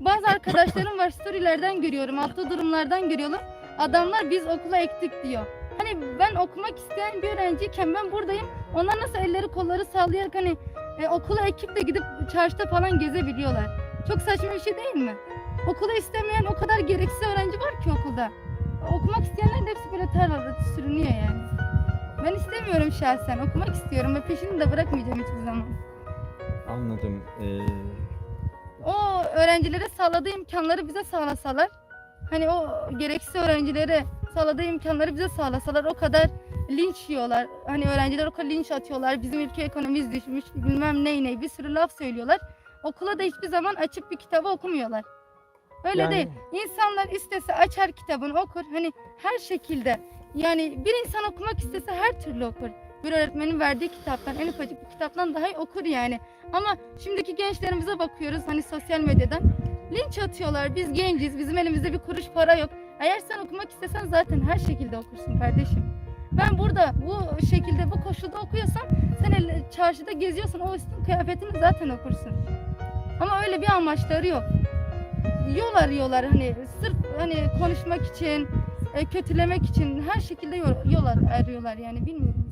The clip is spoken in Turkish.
bazı arkadaşlarım var storylerden görüyorum, attığı durumlardan görüyorum. Adamlar biz okula ektik diyor. Hani ben okumak isteyen bir öğrenciyken ben buradayım. Onlar nasıl elleri kolları sallayarak hani e, okula ekip de gidip çarşıda falan gezebiliyorlar. Çok saçma bir şey değil mi? Okula istemeyen o kadar gereksiz öğrenci var ki okulda. Okumak isteyenler de hepsi böyle tarlada sürünüyor yani. Ben istemiyorum şahsen. Okumak istiyorum ve peşini de bırakmayacağım hiçbir zaman. Anladım. Ee, öğrencilere sağladığı imkanları bize sağlasalar, hani o gereksiz öğrencilere sağladığı imkanları bize sağlasalar o kadar linç yiyorlar. Hani öğrenciler o kadar linç atıyorlar. Bizim ülke ekonomimiz düşmüş, bilmem ney ney bir sürü laf söylüyorlar. Okula da hiçbir zaman açıp bir kitabı okumuyorlar. Öyle Yani- değil. İnsanlar istese açar kitabını okur. Hani her şekilde. Yani bir insan okumak istese her türlü okur. Bir öğretmenin verdiği kitaptan, en ufacık bir kitaptan daha iyi okur yani. Ama şimdiki gençlerimize bakıyoruz hani sosyal medyadan. Linç atıyorlar. Biz genciz. Bizim elimizde bir kuruş para yok. Eğer sen okumak istesen zaten her şekilde okursun kardeşim. Ben burada bu şekilde bu koşulda okuyorsam sen çarşıda geziyorsan o üstün kıyafetini zaten okursun. Ama öyle bir amaçları yok. Yol arıyorlar hani sırf hani konuşmak için, e, kötülemek için her şekilde yol, yol ar- arıyorlar yani bilmiyorum.